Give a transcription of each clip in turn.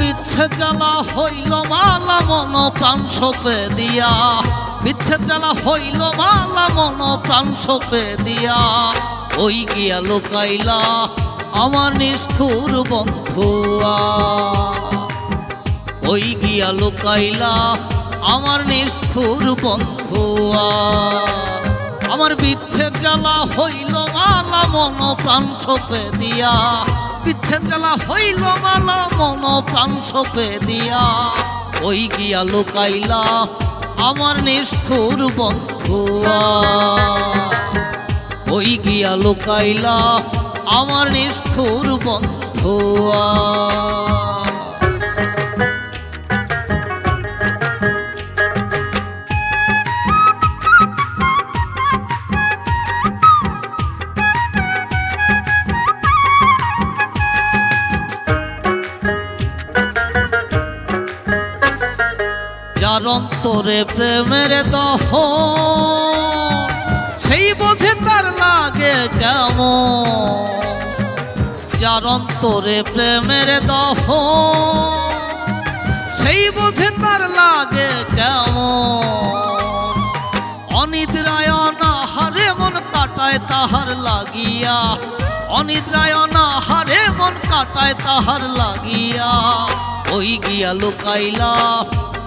বিচ্ছেদ জ্বালা হইল মালা মন, প্রাণ সপে দিয়া। বিচ্ছেদ জ্বালা হইল মালা মন, প্রাণ সপে দিয়া। ওই গিয়া লোকাইলা আমার নিষ্ঠুর বন্ধুয়া। ওই গিয়া লোকাইলা আমার নিষ্ঠুর বন্ধুয়া। আমার বিচ্ছেদ জ্বালা হইল মালা মন, প্রাণ সপে দিয়া। বিচ্ছেদ জ্বালা হইল মালা, মন প্রাণ সপে দিয়া। ওই গিয়া লুকাইলা আমার নিষ্ঠুর বন্ধুয়া। ওই গিয়া লুকাইলা আমার নিষ্ঠুর বন্ধুয়া। যার অন্তরে প্রেমের দহ। সেই বোঝে তার লাগে কেমন। যার অন্তরে প্রেমের দহ। সেই বোঝে তার লাগে কেমন। অনিদ্রায় হারে মন কাটায় তাহার লাগিয়া। অনিদ্রায় হারে মন কাটায় তাহার লাগিয়া। ওই গিয়া লুকাইলা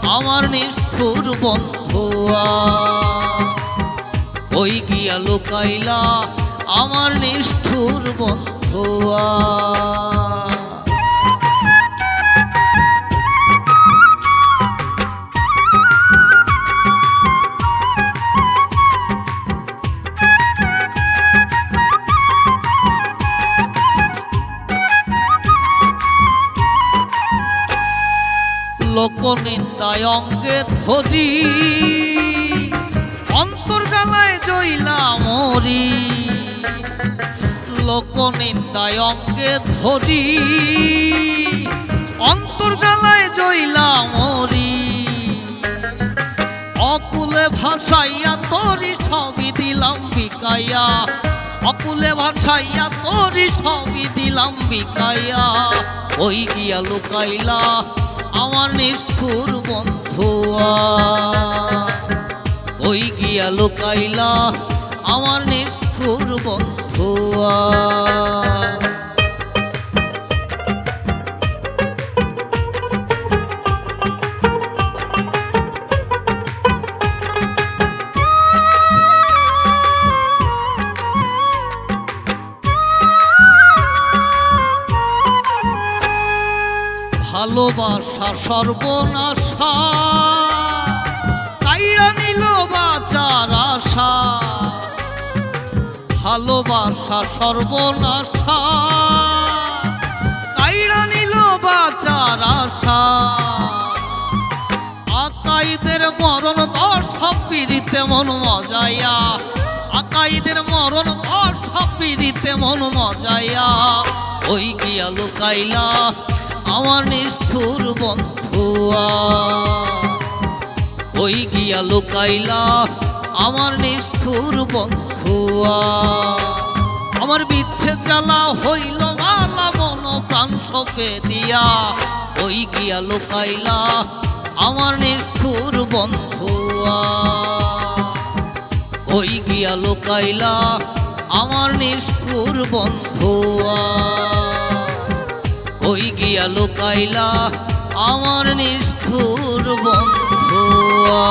আমার নিষ্ঠুর বন্ধুয়া। ওই গিয়া লুকাইলা আমার নিষ্ঠুর বন্ধুয়া। লোক নিন্দায় অঙ্গে ধরি অন্তর জ্বালায় জইলা মরি লোক নিন্দায় অঙ্গে ধরি অন্তর জ্বালায় জইলা মরি অকুলে ভাসাইয়া তোরি সবই দিলাম বিকাইয়া। অকুলে ভাসাইয়া তোরি সবই দিলাম বিকাইয়া। ওই গিয়া লুকাইলা আমার নিষ্ঠুর বন্ধুয়া। ওই গিয়া লোকাইলা আমার নিষ্ঠুর বন্ধুয়া। ভালোবাসা সর্বনাশা। কাইরা নিল বাচার আশা। ভালোবাসা সর্বনাশা। কাইরা নিল বাচার আশা। আকাইদের মরণ দশ পিড়িতে মন মজাইয়া। আকাইদের মরণ দশ পিড়িতে মন মজাইয়া। ওই গিয়া লুকাইলা আমার নিষ্ঠুর বন্ধুয়া। ওই গিয়া লুকাইলা আমার নিষ্ঠুর বন্ধুয়া। আমার বিচ্ছেদ জ্বালা হইল মালা মন প্রাণ সপে দিয়া। ওই গিয়া লুকাইলা আমার নিষ্ঠুর বন্ধুয়া। ওই গিয়া লুকাইলা আমার নিষ্ঠুর বন্ধুয়া। কই গিয়া লোকাইলা আমার নিষ্ঠুর বন্ধুয়া।